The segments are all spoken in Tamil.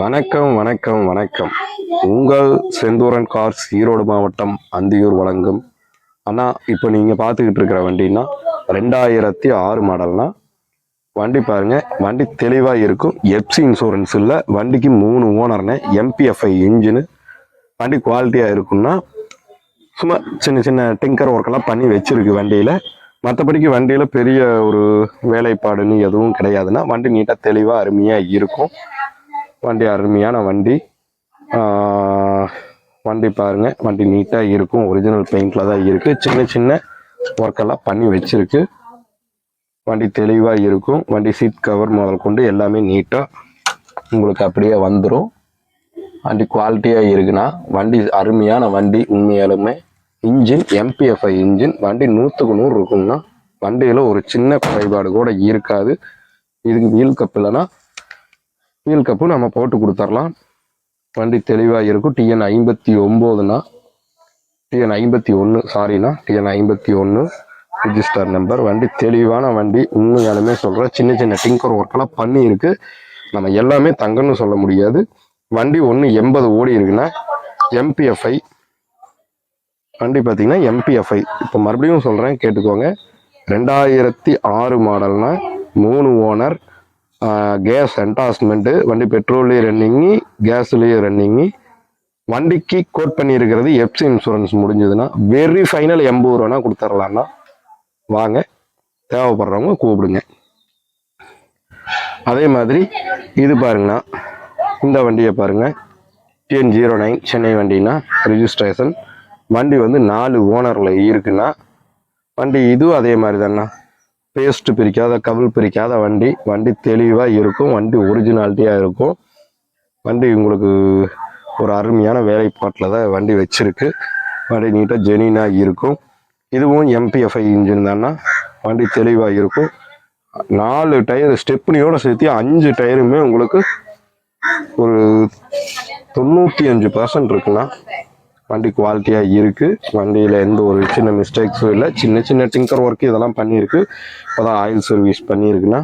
வணக்கம் வணக்கம் வணக்கம். உங்கள் செந்தூரன் கார்ஸ் ஈரோடு மாவட்டம் அந்தியூர் வழங்கும். ஆனால் இப்போ நீங்கள் பார்த்துக்கிட்டு இருக்கிற வண்டின்னா ரெண்டாயிரத்தி ஆறு மாடல்னா வண்டி பாருங்க வண்டி தெளிவாக இருக்கும். எப்சி இன்சூரன்ஸ் இல்லை வண்டிக்கு மூணு ஓனர்னு எம்பிஎஃப்ஐ இன்ஜினு வண்டி குவாலிட்டியாக இருக்கும்னா சும்மா சின்ன சின்ன டிங்கர் ஒர்க்கெல்லாம் பண்ணி வச்சிருக்கு வண்டியில். மற்றபடிக்கு வண்டியில் பெரிய ஒரு வேலைப்பாடுன்னு எதுவும் கிடையாதுன்னா வண்டி நீட்டாக தெளிவாக அருமையாக இருக்கும். வண்டி அருமையான வண்டி. வண்டி பாருங்கள் வண்டி நீட்டாக இருக்கும். ஒரிஜினல் பெயிண்டில் தான் இருக்குது சின்ன சின்ன ஒர்க்கெல்லாம் பண்ணி வச்சிருக்கு. வண்டி தெளிவாக இருக்கும். வண்டி சீட் கவர் முதல் கொண்டு எல்லாமே நீட்டாக உங்களுக்கு அப்படியே வந்துடும் வண்டி குவாலிட்டியாக இருக்குன்னா வண்டி அருமையான வண்டி உண்மையாலுமே இன்ஜின் எம்பிஎஃப்ஐ இன்ஜின் வண்டி நூற்றுக்கு நூறு இருக்கும்னா வண்டியில் ஒரு சின்ன குறைபாடு கூட இருக்காது. இதுக்கு வீல் கப் இல்லைன்னா வீல் கப்பு நம்ம போட்டு கொடுத்துர்லாம். வண்டி தெளிவாக இருக்கும். டிஎன் ஐம்பத்தி ஒம்போதுனா டிஎன் ஐம்பத்தி ஒன்று சாரிண்ணா டிஎன் ஐம்பத்தி ஒன்று ரிஜிஸ்டர் நம்பர் வண்டி தெளிவான வண்டி. உண்மையாலுமே சொல்கிறேன் சின்ன சின்ன டிங்கர் ஒர்க்கெல்லாம் பண்ணியிருக்கு. நம்ம எல்லாமே தங்கன்னு சொல்ல முடியாது. வண்டி ஒன்று எண்பது ஓடி இருக்குன்னா எம்பிஎஃப்ஐ வண்டி பார்த்தீங்கன்னா எம்பிஎஃப்ஐ இப்போ மறுபடியும் சொல்கிறேன் கேட்டுக்கோங்க. ரெண்டாயிரத்தி ஆறு மாடல்னா மூணு ஓனர் கேஸ் என்டாஸ்மெண்ட்டு வண்டி பெட்ரோல்லையும் ரன்னிங்கு கேஸ்லேயும் ரன்னிங்கு வண்டிக்கு கோட் பண்ணியிருக்கிறது எப்சி இன்சூரன்ஸ் முடிஞ்சதுன்னா வெரி ஃபைனல் எண்பது ரூபானா கொடுத்துர்லான்னா வாங்க தேவைப்படுறவங்க கூப்பிடுங்க. அதே மாதிரி இது பாருங்கண்ணா இந்த வண்டியை பாருங்க. டிஎன் ஜீரோ நைன் சென்னை வண்டினா ரிஜிஸ்ட்ரேஷன் வண்டி வந்து நாலு ஓனரில் இருக்குன்னா வண்டி இதுவும் அதே மாதிரி தானே பேஸ்ட் பிரிக்காத கவிழ் பிரிக்காத வண்டி வண்டி தெளிவாக இருக்கும் வண்டி ஒரிஜினாலிட்டியாக இருக்கும். வண்டி உங்களுக்கு ஒரு அருமையான வேலைப்பாட்டில் தான் வண்டி வச்சுருக்கு. வண்டி நீட்டாக ஜெனினாக இருக்கும். இதுவும் எம்பிஎஃப்ஐ இன்ஜின் தானா? வண்டி தெளிவாக இருக்கும். நாலு டயர் ஸ்டெப்னியோட சேர்த்து அஞ்சு டயருமே உங்களுக்கு ஒரு தொண்ணூற்றி அஞ்சு பர்சன்ட் இருக்குண்ணா. வண்டி குவாலிட்டியாக இருக்குது வண்டியில் எந்த ஒரு சின்ன மிஸ்டேக்ஸும் இல்லை. சின்ன சின்ன டிங்கர் ஒர்க் இதெல்லாம் பண்ணியிருக்கு. இப்போதான் ஆயில் சர்வீஸ் பண்ணியிருக்குன்னா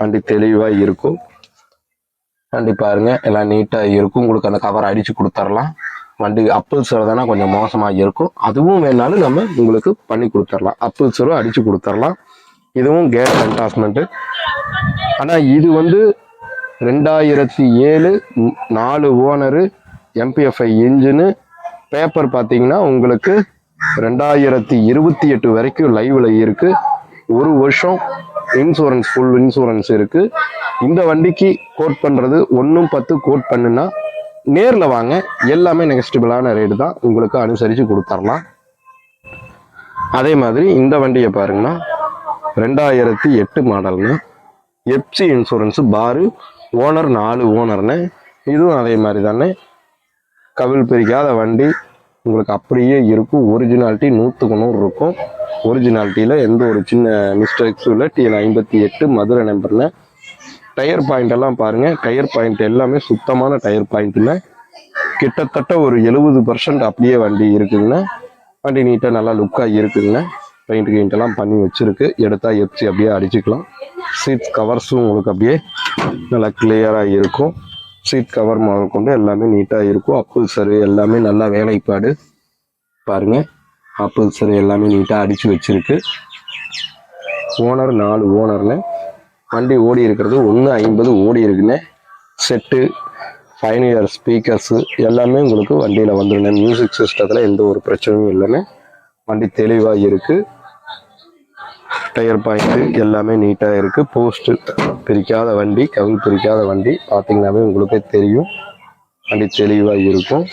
வண்டி தெளிவாக இருக்கும். வண்டி பாருங்கள் எல்லாம் நீட்டாக இருக்கும். உங்களுக்கு அந்த கவர் அடித்து கொடுத்துர்லாம். வண்டி அப்பிள்ஸர் தானே கொஞ்சம் மோசமாக இருக்கும். அதுவும் வேணாலும் நம்ம உங்களுக்கு பண்ணி கொடுத்துர்லாம். அப்பிள்ஸரும் அடித்து கொடுத்துர்லாம். இதுவும் கேஸ் என்டாஸ்மெண்ட்டு ஆனால் இது வந்து ரெண்டாயிரத்தி ஏழு நாலு ஓனரு எம்பிஎஃப்ஐ இன்ஜினு பேப்பர் பார்த்தீங்கன்னா உங்களுக்கு ரெண்டாயிரத்தி இருபத்தி எட்டு வரைக்கும் லைவ்ல இருக்கு. ஒரு வருஷம் இன்சூரன்ஸ் ஃபுல் இன்சூரன்ஸ் இருக்கு. இந்த வண்டிக்கு கோட் பண்றது ஒன்றும் பத்து கோட் பண்ணுனா நேரில் வாங்க. எல்லாமே நெகஸ்டிபிளான ரேட்டு தான். உங்களுக்கு அனுசரித்து கொடுத்துர்லாம். அதே மாதிரி இந்த வண்டியை பாருங்கன்னா ரெண்டாயிரத்தி எட்டு மாடல்னு எப்சி இன்சூரன்ஸு பாரு ஓனர் நாலு ஓனர்னு இதுவும் அதே மாதிரி தானே. கவிழ் பிரிக்காத வண்டி உங்களுக்கு அப்படியே இருக்கும். ஒரிஜினாலிட்டி நூற்றுக்கு நூறு இருக்கும். ஒரிஜினாலிட்டியில் எந்த ஒரு சின்ன மிஸ்டேக்ஸும் இல்லை. டிஎன் ஐம்பத்தி எட்டு மதுரை நம்பரில் டயர் பாயிண்ட் எல்லாம் பாருங்கள் டயர் பாயிண்ட் எல்லாமே சுத்தமான டயர் பாயிண்ட்டுங்க கிட்டத்தட்ட ஒரு எழுபது பர்சன்ட் அப்படியே வண்டி இருக்குதுங்க. வண்டி நீட்டாக நல்லா லுக்காக இருக்குதுங்க. பெயிண்ட் கெயிண்ட் எல்லாம் பண்ணி வச்சுருக்கு. எடுத்தால் எப்சி அப்படியே அடிச்சுக்கலாம். சீட் கவர்ஸும் உங்களுக்கு அப்படியே நல்லா கிளியராக இருக்கும். சீட் கவர் முதல் கொண்டு எல்லாமே நீட்டாக இருக்கும். அப்புள் சரு எல்லாமே நல்லா வேலைப்பாடு. பாருங்க. அப்புள் சரு எல்லாமே நீட்டாக அடித்து வச்சுருக்கு. ஓனர் நாலு ஓனரில் வண்டி ஓடி இருக்கிறது ஒன்று ஐம்பது ஓடி இருக்குன்னு செட்டு ஃபைன் இயர் ஸ்பீக்கர்ஸு எல்லாமே உங்களுக்கு வண்டியில் வந்துருங்க. மியூசிக் சிஸ்டத்தில் எந்த ஒரு பிரச்சனையும் இல்லைன்னு வண்டி தெளிவாக இருக்குது டயர் பாயிண்ட்டு எல்லாமே நீட்டாக இருக்குது போஸ்ட்டு பிரிக்காத வண்டி கவுல் பிரிக்காத வண்டி பார்த்திங்கனாவே உங்களுக்கே தெரியும். வண்டி தெளிவாக இருக்கும்.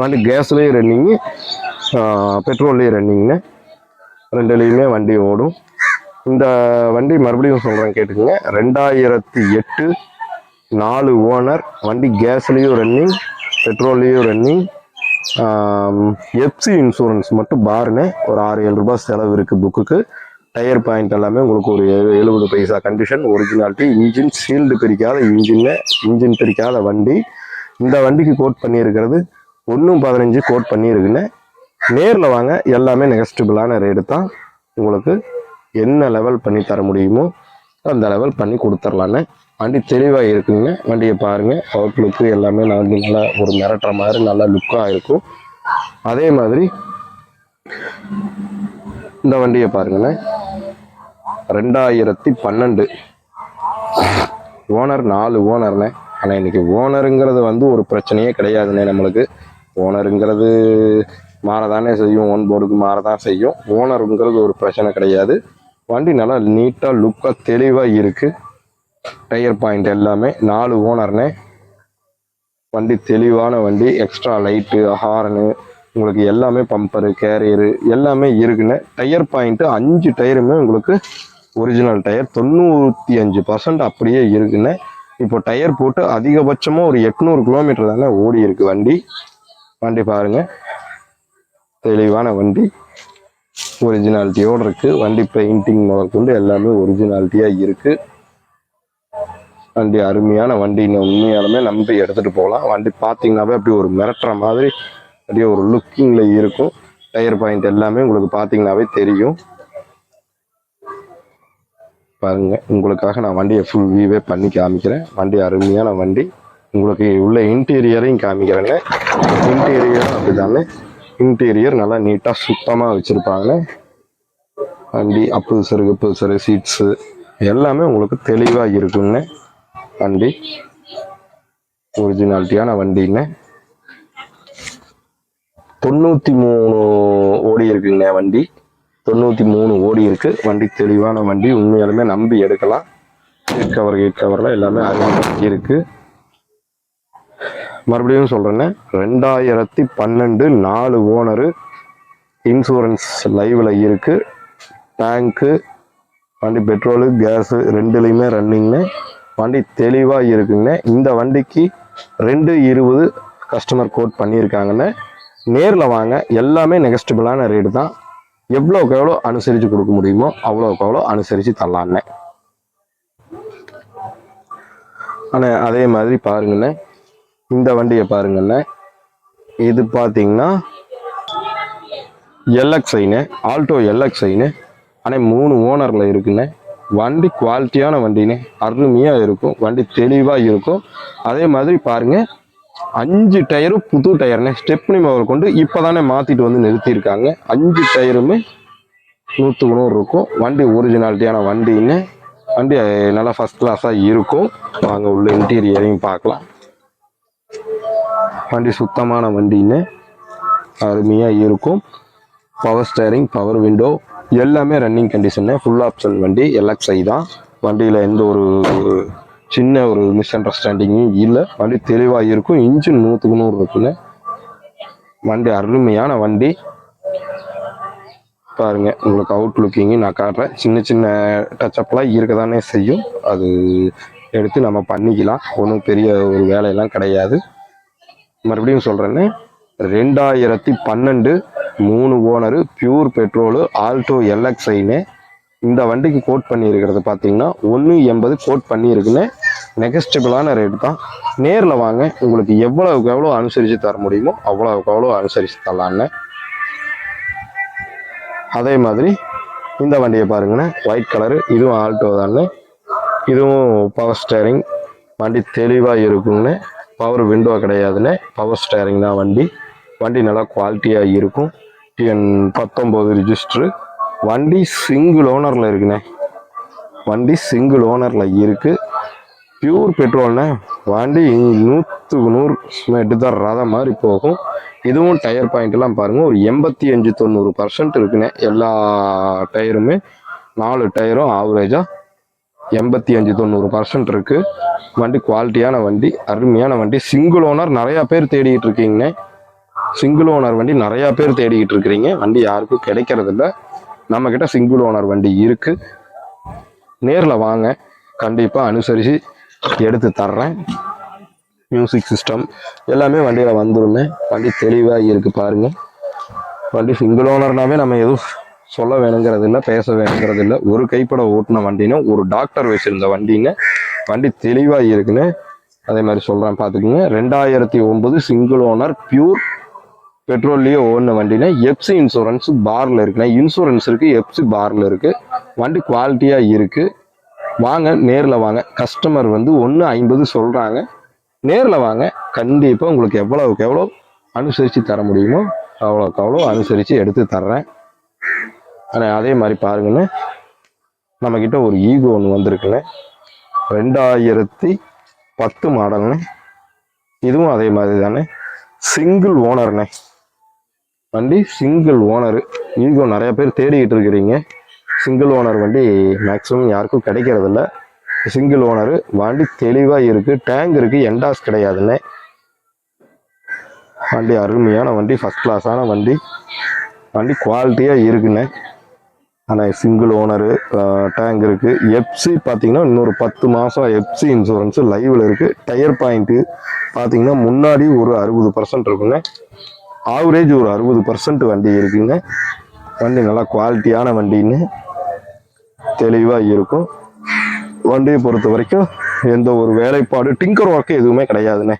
வண்டி கேஸ்லேயும் ரன்னிங்கு பெட்ரோல்லையும் ரன்னிங்னு ரெண்டுலேயுமே வண்டி ஓடும். இந்த வண்டி மறுபடியும் சொல்கிறேன் கேட்டுக்கோங்க. ரெண்டாயிரத்தி எட்டு நாலு ஓனர் வண்டி கேஸ்லேயும் ரன்னிங் பெட்ரோல்லையும் ரன்னிங் எஃப்சி இன்சூரன்ஸ் மட்டும் பாருன்னு ஒரு ஆறு ஏழு ரூபாய் செலவு இருக்குது புக்குக்கு டயர் பாயிண்ட் எல்லாமே உங்களுக்கு ஒரு எழுபது paisa condition originality engine sealed பிரிக்காத இன்ஜின்ல இன்ஜின் பிரிக்காத வண்டி. இந்த வண்டிக்கு கோட் பண்ணியிருக்கிறது ஒன்றும் பதினஞ்சு கோட் பண்ணியிருக்குன்னு நேரில் வாங்க எல்லாமே நெகஸ்டபிளான ரேட்டு தான். உங்களுக்கு என்ன லெவல் பண்ணி தர முடியுமோ அந்த லெவல் பண்ணி கொடுத்துர்லான்னு வண்டி தெளிவாக இருக்குங்க. வண்டியை பாருங்க. அவுட் லுக்கு எல்லாமே நான் நல்லா ஒரு மிரட்டுற மாதிரி நல்லா லுக்காக இருக்கும். அதே மாதிரி இந்த வண்டியை பாருங்கண்ணே. ரெண்டாயிரத்தி பன்னெண்டு. ஓனர் நாலு ஓனர்ண்ணே ஆனால் இன்றைக்கி ஓனருங்கிறது வந்து ஒரு பிரச்சனையே கிடையாதுண்ணே நம்மளுக்கு. ஓனருங்கிறது மாறதானே செய்யும். ஒன் போர்டுக்கு மாறதான் செய்யும். ஓனருங்கிறது ஒரு பிரச்சனை கிடையாது. வண்டி நல்லா நீட்டாக லுக்காக தெளிவாக இருக்குது டயர் பாயிண்ட் எல்லாமே நாலு ஓனர்னே. வண்டி தெளிவான வண்டி எக்ஸ்ட்ரா லைட்டு ஹார்னு உங்களுக்கு எல்லாமே பம்பரு கேரியரு எல்லாமே இருக்குன்னு. டயர் பாயிண்ட்டு அஞ்சு டயருமே உங்களுக்கு ஒரிஜினல் டயர் தொண்ணூற்றி அஞ்சு பர்சன்ட் அப்படியே இருக்குன்னு. இப்போ டயர் போட்டு அதிகபட்சமாக ஒரு எட்நூறு கிலோமீட்டர் தானே ஓடி இருக்கு வண்டி. வண்டி பாருங்க. தெளிவான வண்டி. ஒரிஜினாலிட்டியோடு இருக்குது வண்டி பெயிண்டிங் முதற்கொண்டு எல்லாமே ஒரிஜினாலிட்டியாக இருக்குது வண்டி அருமையான வண்டி. உண்மையாலுமே நம்பி எடுத்துகிட்டு போகலாம். வண்டி பார்த்தீங்கன்னாவே அப்படி ஒரு மிரட்டுற மாதிரி அப்படியே ஒரு லுக்கிங்கில் இருக்கும். டயர் பாயிண்ட் எல்லாமே உங்களுக்கு பார்த்தீங்கன்னாவே தெரியும். பாருங்க உங்களுக்காக நான் வண்டியை ஃபுல் வியூவே பண்ணி காமிக்கிறேன். வண்டி அருமையான வண்டி. உங்களுக்கு உள்ள இன்டீரியரையும் காமிக்கிறேங்க. இன்டீரியர் அப்படிதானே? இன்டீரியர் நல்லா நீட்டாக சுத்தமாக வச்சுருப்பாங்க. வண்டி அப்பு சரு அப்பு சரு சீட்ஸு எல்லாமே உங்களுக்கு தெளிவாக இருக்குங்க. வண்டி. ஒரிஜினாலிட்டியான வண்டின்னு தொண்ணூற்றி மூணு ஓடி இருக்குங்க வண்டி. தொண்ணூற்றி மூணு ஓடி இருக்கு. வண்டி தெளிவான வண்டி. உண்மையாலுமே நம்பி எடுக்கலாம். கேட் கவர் கேட் கவர்லாம் எல்லாமே அருமையாக இருக்கு. மறுபடியும் சொல்றேன்னா. ரெண்டாயிரத்தி பன்னெண்டு நாலு ஓனரு இன்சூரன்ஸ் லைவ்ல இருக்கு. டேங்க்கு வண்டி பெட்ரோலு கேஸு ரெண்டுலேயுமே ரன்னிங்னு வண்டி தெளிவாக இருக்குங்க. இந்த வண்டிக்கு ரெண்டு இருபது கஸ்டமர் கோட் பண்ணியிருக்காங்கன்னு நேரில் வாங்க. எல்லாமே நெகஸ்டபிளான ரேட்டு தான். எவ்வளோக்கு எவ்வளோ அனுசரித்து கொடுக்க முடியுமோ அவ்வளோக்கு அவ்வளோ அனுசரித்து தரலான்னே ஆனால் அதே மாதிரி பாருங்கண்ணே. இந்த வண்டியை பாருங்கண்ணே. இது பார்த்தீங்கன்னா எல்எக்ஸ்ஐன்னு ஆல்டோ எல்எக்ஸ்ஐன்னு ஆனால் மூணு ஓனரில் இருக்குண்ணே வண்டி குவாலிட்டியான வண்டினே அருமையாக இருக்கும் வண்டி தெளிவாக இருக்கும். அதே மாதிரி பாருங்கள் அஞ்சு டயரும் புது டயர்னே ஸ்டெப்னி மோவர் கொண்டு இப்போ தானே மாற்றிட்டு வந்து நிறுத்தியிருக்காங்க. அஞ்சு டயருமே நூற்றுக்கு நூறு இருக்கும். வண்டி ஒரிஜினாலிட்டியான வண்டின்னு வண்டி நல்லா ஃபஸ்ட் கிளாஸாக இருக்கும். வாங்க உள்ள இன்டீரியரையும் பார்க்கலாம். வண்டி சுத்தமான வண்டின்னு அருமையாக இருக்கும். பவர் ஸ்டேரிங் பவர் விண்டோ எல்லாமே ரன்னிங் கண்டிஷனு ஃபுல் ஆப்ஷன் வண்டி எல்எக்ஸ்ஐ தான். வண்டியில் எந்த ஒரு சின்ன ஒரு மிஸ் அண்டர்ஸ்டாண்டிங்கும் இல்லை. வண்டி தெளிவாக இருக்கும். இன்ஜின் நூற்றுக்கு நூறு இருக்குன்னு வண்டி அருமையான வண்டி. பாருங்கள் உங்களுக்கு அவுட் லுக்கிங்கு நான் காட்டுறேன். சின்ன சின்ன டச்சப்லாம் இருக்க தானே செய்யும். அது எடுத்து நம்ம பண்ணிக்கலாம். ஒன்றும் பெரிய ஒரு வேலையெல்லாம் கிடையாது. மறுபடியும் சொல்கிறேன்னு ரெண்டாயிரத்தி பன்னெண்டு மூணு ஓனரு பியூர் பெட்ரோலு ஆல்டோ எல்எக்ஸ்ஐன்னு இந்த வண்டிக்கு கோட் பண்ணியிருக்கிறது பார்த்தீங்கன்னா ஒன்று எண்பது கோட் பண்ணியிருக்குன்னு. நெகஸ்டபிளான ரேட் தான். நேரில் வாங்க. உங்களுக்கு எவ்வளவுக்கு எவ்வளோ அனுசரித்து தர முடியுமோ அவ்வளோவுக்கு அவ்வளோ அனுசரித்து தரலான்னு. அதே மாதிரி இந்த வண்டியை பாருங்கண்ணே. ஒயிட் கலரு இதுவும் ஆல்டோ தானே இதுவும் பவர் ஸ்டேரிங் வண்டி தெளிவாக இருக்குங்கண்ணே பவர் விண்டோ கிடையாதுண்ணே பவர் ஸ்டேரிங் தான் வண்டி. வண்டி நல்லா குவாலிட்டியாக இருக்கும். டிஎன் பத்தொம்போது ரிஜிஸ்டரு வண்டி சிங்கிள் ஓனரில் இருக்குண்ணே. வண்டி சிங்கிள் ஓனரில் இருக்குது பியூர் பெட்ரோல்ண்ணே வண்டி நூற்றுக்கு நூறு ஸ்மெட்டு தான் ரதம் மாதிரி போகும். இதுவும் டயர் பாயிண்ட்லாம் பாருங்கள் ஒரு எண்பத்தி அஞ்சு தொண்ணூறு பர்சன்ட் இருக்குண்ணே. எல்லா டயருமே நாலு டயரும் ஆவரேஜாக எண்பத்தி அஞ்சு தொண்ணூறு பர்சன்ட் இருக்குது வண்டி குவாலிட்டியான வண்டி அருமையான வண்டி. சிங்கிள் ஓனர் நிறையா பேர் தேடிட்டு இருக்கீங்கண்ணே. சிங்கிள் ஓனர் வண்டி நிறையா பேர் தேடிக்கிட்டு இருக்கிறீங்க. வண்டி யாருக்கும் கிடைக்கிறது இல்ல நம்ம கிட்ட சிங்கிள் ஓனர் வண்டி இருக்குது நேரில் வாங்க. கண்டிப்பாக அனுசரித்து எடுத்து தர்றேன். மியூசிக் சிஸ்டம் எல்லாமே வண்டியில் வந்துருமே வண்டி தெளிவாக இருக்குது பாருங்கள் வண்டி சிங்கிள் ஓனர்னாவே நம்ம எதுவும் சொல்ல வேணுங்கிறது இல்லை பேச வேணுங்கிறது இல்லை ஒரு கைப்பட ஓட்டின வண்டின்னு ஒரு டாக்டர் வச்சுருந்த வண்டின்னு வண்டி தெளிவாக இருக்குன்னு அதே மாதிரி சொல்கிறேன் பார்த்துக்குங்க. ரெண்டாயிரத்தி ஒம்பது சிங்கிள் ஓனர் பியூர் பெட்ரோல்லையோ ஓடின வண்டினா எப்சி இன்சூரன்ஸ் பார்ல இருக்குண்ணா. இன்சூரன்ஸ் இருக்குது எப்சி பார்ல இருக்குது வண்டி குவாலிட்டியாக இருக்குது வாங்க நேரில் வாங்க. கஸ்டமர் வந்து ஒன்று ஐம்பது சொல்கிறாங்க நேரில் வாங்க. கண்டிப்பாக உங்களுக்கு எவ்வளவுக்கு எவ்வளோ அனுசரித்து தர முடியுமோ அவ்வளோக்கு அவ்வளோ அனுசரித்து எடுத்து தர்றேன். ஆனால் அதே மாதிரி பாருங்கண்ணே. நம்மக்கிட்ட ஒரு ஈகோ ஒன்று வந்திருக்குண்ணே ரெண்டாயிரத்தி பத்து மாடல்ண்ணே. இதுவும் அதே மாதிரி தானே சிங்கிள் ஓனர்ண்ணே வண்டி சிங்கிள் ஓனரு ஈகோ நிறையா பேர் தேடிக்கிட்டு இருக்கிறீங்க. சிங்கிள் ஓனர் வண்டி மேக்ஸிமம் யாருக்கும் கிடைக்கிறதில்ல. சிங்கிள் ஓனரு வண்டி தெளிவாக இருக்குது டேங்க் இருக்குது எண்டாஸ் கிடையாதுண்ணே வண்டி அருமையான வண்டி ஃபஸ்ட் கிளாஸான வண்டி. வண்டி குவாலிட்டியாக இருக்குண்ணே ஆனால் சிங்கிள் ஓனரு டேங்க் இருக்குது எஃப்சி பார்த்தீங்கன்னா இன்னொரு பத்து மாதம் எஃப்சி இன்சூரன்ஸு லைவில் இருக்குது டயர் பாயிண்ட்டு பார்த்தீங்கன்னா முன்னாடி ஒரு அறுபது பர்சன்ட் இருக்குங்க. ஆவரேஜ் ஒரு அறுபது பர்சன்ட் வண்டி இருக்குங்க. வண்டி நல்லா குவாலிட்டியான வண்டின்னு தெளிவாக இருக்கும். வண்டியை பொறுத்த வரைக்கும் எந்த ஒரு வேலைப்பாடு டிங்கர் ஒர்க்கு எதுவுமே கிடையாதுண்ணே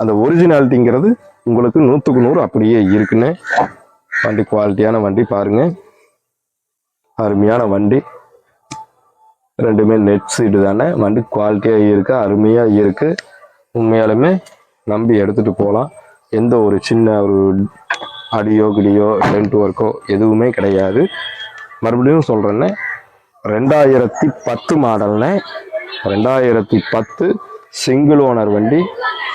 அந்த ஒரிஜினாலிட்டிங்கிறது உங்களுக்கு நூற்றுக்கு நூறு அப்படியே இருக்குண்ணே வண்டி குவாலிட்டியான வண்டி பாருங்க. அருமையான வண்டி. ரெண்டுமே நெட் சீட்டு தானே. வண்டி குவாலிட்டியாக இருக்கு அருமையாக இருக்குது உண்மையாலுமே நம்பி எடுத்துகிட்டு போகலாம். எந்த ஒரு சின்ன ஒரு அடியோ கிடியோ டென்ட் ஒர்க்கோ எதுவுமே கிடையாது. மறுபடியும் சொல்கிறேன்னே ரெண்டாயிரத்தி பத்து மாடல்னே ரெண்டாயிரத்தி பத்து சிங்கிள் ஓனர் வண்டி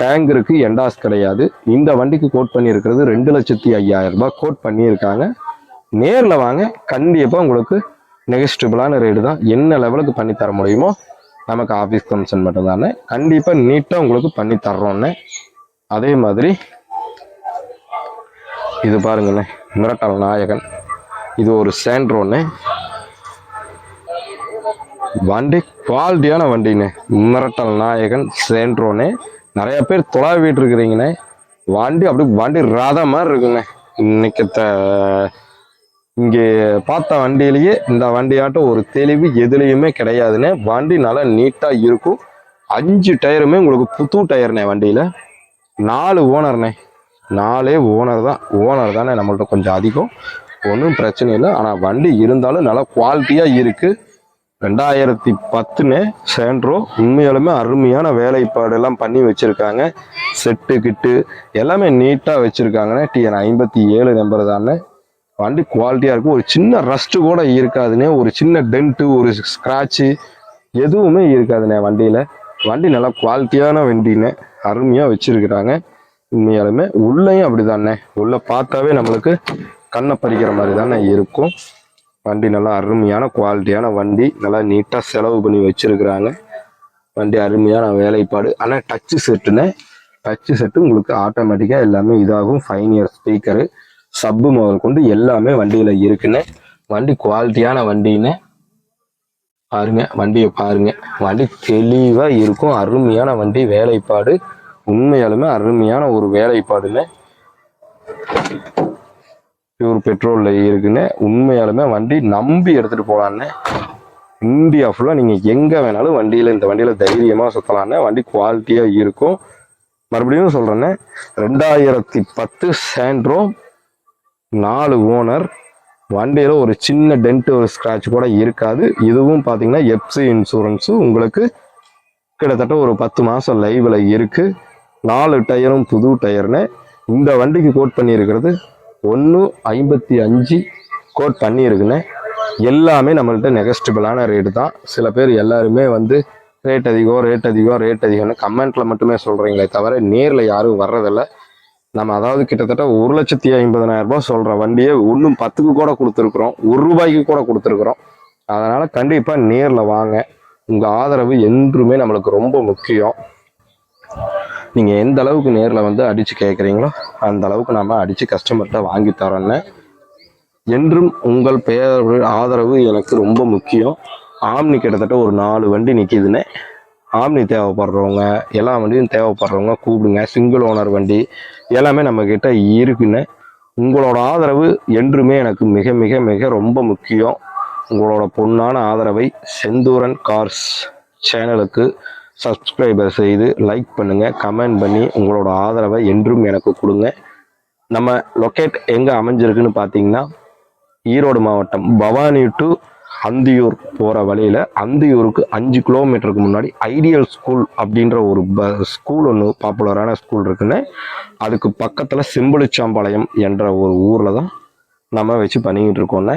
டேங்கருக்கு எண்டாஸ் கிடையாது. இந்த வண்டிக்கு கோட் பண்ணியிருக்கிறது ரெண்டு லட்சத்தி ஐயாயிரம் ரூபாய் கோட் பண்ணியிருக்காங்க. நேரில் வாங்க கண்டிப்பாக உங்களுக்கு நெகஸ்டபிளான ரேடு தான். என்ன லெவலுக்கு பண்ணி தர முடியுமோ நமக்கு ஆஃபீஸ் கமிஷன் மட்டும்தானே. கண்டிப்பாக நீட்டாக உங்களுக்கு பண்ணி தர்றோன்னே. அதே மாதிரி இது பாருங்களேன் மிரட்டல் நாயகன். இது ஒரு சேண்ட்ரோன்னு வண்டி குவாலிட்டியான வண்டிண்ணே மிரட்டல் நாயகன் சேண்ட்ரோன்னு நிறைய பேர் தொலைவிட்டு இருக்கிறீங்கண்ணே. வண்டி அப்படி வண்டி ராதா மாதிரி இருக்குண்ணே. இன்னைக்கு த- இங்கே பார்த்த வண்டியிலேயே இந்த வண்டியாட்டம் ஒரு தெளிவு எதுலேயுமே கிடையாதுண்ணே. வண்டி நல்லா நீட்டாக இருக்கும். அஞ்சு டயருமே உங்களுக்கு புது டயர்ண்ணே வண்டியில். நாலு ஓனர்ண்ணே நாலே ஓனர் தான். ஓனர் தானே நம்மள்ட்ட கொஞ்சம் அதிகம். ஒன்றும் பிரச்சனை இல்லை. ஆனால் வண்டி இருந்தாலும் நல்லா குவாலிட்டியாக இருக்குது ரெண்டாயிரத்தி பத்துன்னு சேண்ட்ரோ உண்மையாலுமே அருமையான வேலைப்பாடெல்லாம் பண்ணி வச்சுருக்காங்க. செட்டு கிட்டு எல்லாமே நீட்டாக வச்சுருக்காங்கண்ணே. டிஎன் ஐம்பத்தி ஏழு நம்பர் தானே வண்டி குவாலிட்டியாக இருக்கும் ஒரு சின்ன ரஸ்ட்டு கூட இருக்காதுண்ணே. ஒரு சின்ன டென்ட்டு ஒரு ஸ்க்ராட்சு எதுவுமே இருக்காதுண்ணே வண்டியில். வண்டி நல்லா குவாலிட்டியான வண்டின்னு அருமையாக வச்சுருக்குறாங்க. உண்மையாலுமே உள்ளேயும் அப்படிதானே. உள்ள பார்த்தாவே நம்மளுக்கு கண்ணை பறிக்கிற மாதிரி தானே இருக்கும். வண்டி நல்லா அருமையான குவாலிட்டியான வண்டி. நல்லா நீட்டாக செலவு பண்ணி வச்சுருக்குறாங்க. வண்டி அருமையான வேலைப்பாடு. ஆனால் டச்சு செட்டுன்னு டச்சு செட்டு உங்களுக்கு ஆட்டோமேட்டிக்காக எல்லாமே இதாகும். ஃபைன் இயர் ஸ்பீக்கரு சப்பு முதல் கொண்டு எல்லாமே வண்டியில் இருக்குன்னு. வண்டி குவாலிட்டியான வண்டின்னு பாருங்க வண்டியை பாருங்க. வண்டி தெளிவாக இருக்கும். அருமையான வண்டி வேலைப்பாடு. உண்மையாலுமே அருமையான ஒரு வேலைப்பாடுன்னு பியூர் பெட்ரோலில் இருக்குன்னு உண்மையாலுமே வண்டி நம்பி எடுத்துகிட்டு போகலான்னு இந்தியா ஃபுல்லாக நீங்கள் எங்கே வேணாலும் வண்டியில் இந்த வண்டியில் தைரியமாக சுற்றலான்னு வண்டி குவாலிட்டியாக இருக்கும். மறுபடியும் சொல்கிறேன்னே ரெண்டாயிரத்தி பத்து சாண்ட்ரோ நாலு ஓனர் வண்டியில் ஒரு சின்ன டென்ட் ஒரு ஸ்க்ராட்ச் கூட இருக்காது. இதுவும் பார்த்தீங்கன்னா எப்சி இன்சூரன்ஸும் உங்களுக்கு கிட்டத்தட்ட ஒரு பத்து மாதம் லைவில் இருக்குது நாலு டயரும் புது டயர்னு இந்த வண்டிக்கு கோட் பண்ணியிருக்கிறது ஒன்று ஐம்பத்தி அஞ்சு கோட் பண்ணியிருக்குன்னு. எல்லாமே நம்மள்ட்ட நெகஸ்டபிளான ரேட்டு தான். சில பேர் எல்லாருமே வந்து ரேட் அதிகம் ரேட் அதிகம் ரேட் அதிகம்னு கமெண்ட்டில் மட்டுமே சொல்கிறீங்களே தவிர நேரில் யாரும் வர்றதில்லை. நம்ம அதாவது கிட்டத்தட்ட ஒரு லட்சத்தி ஐம்பதனாயிரம் ரூபாய் சொல்கிற வண்டியை ஒன்றும் பத்துக்கு கூட கொடுத்துருக்குறோம். ஒரு ரூபாய்க்கு கூட கொடுத்துருக்குறோம். அதனால் கண்டிப்பாக நேரில் வாங்க. உங்கள் ஆதரவு என்றுமே நம்மளுக்கு ரொம்ப முக்கியம். நீங்கள் எந்த அளவுக்கு நேரில் வந்து அடித்து கேட்குறீங்களோ அந்த அளவுக்கு நம்ம அடித்து கஸ்டமர்கிட்ட வாங்கி தரோன்னு என்றும் உங்கள் பெயர் ஆதரவு எனக்கு ரொம்ப முக்கியம். ஆம்னி கிட்டத்தட்ட ஒரு நாலு வண்டி நிற்கிதுன்னு ஆம்னி தேவைப்படுறவங்க எல்லா வண்டியும் தேவைப்படுறவங்க கூப்பிடுங்க. சிங்கிள் ஓனர் வண்டி எல்லாமே நம்மக்கிட்ட இருக்குன்னு. உங்களோட ஆதரவு என்றுமே எனக்கு மிக மிக மிக ரொம்ப முக்கியம். உங்களோட பொண்ணான ஆதரவை செந்தூரன் கார்ஸ் சேனலுக்கு சப்ஸ்கிரைபர் செய்து லைக் பண்ணுங்கள் கமெண்ட் பண்ணி உங்களோட ஆதரவை என்றும் எனக்கு கொடுங்க. நம்ம லொக்கேட் எங்கே அமைஞ்சிருக்குன்னு பார்த்தீங்கன்னா ஈரோடு மாவட்டம் பவானி டு அந்தியூர் போகிற வழியில். அந்தியூருக்கு அஞ்சு கிலோமீட்டருக்கு முன்னாடி ஐடியல் ஸ்கூல் அப்படின்ற ஒரு ப ஸ்கூல் ஒன்று பாப்புலரான ஸ்கூல் இருக்குன்னு அதுக்கு பக்கத்தில் செம்புளிச்சாம்பாளையம் என்ற ஒரு ஊரில் தான் நம்ம வச்சு பண்ணிக்கிட்டு இருக்கோன்னே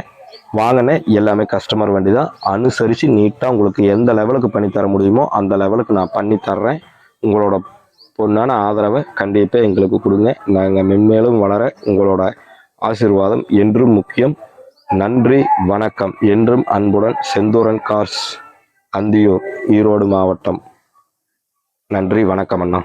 வாங்கின எல்லாமே கஸ்டமர் வண்டி தான் அனுசரித்து நீட்டாக உங்களுக்கு எந்த லெவலுக்கு பண்ணி தர முடியுமோ அந்த லெவலுக்கு நான் பண்ணி தர்றேன். உங்களோட பொண்ணான ஆதரவை கண்டிப்பாக எங்களுக்கு கொடுங்க. நாங்கள் மென்மேலும் வளர உங்களோட ஆசீர்வாதம் என்றும் முக்கியம். நன்றி வணக்கம். என்றும் அன்புடன் செந்தூரன் கார்ஸ் அந்தியூர் ஈரோடு மாவட்டம். நன்றி வணக்கம் அண்ணா.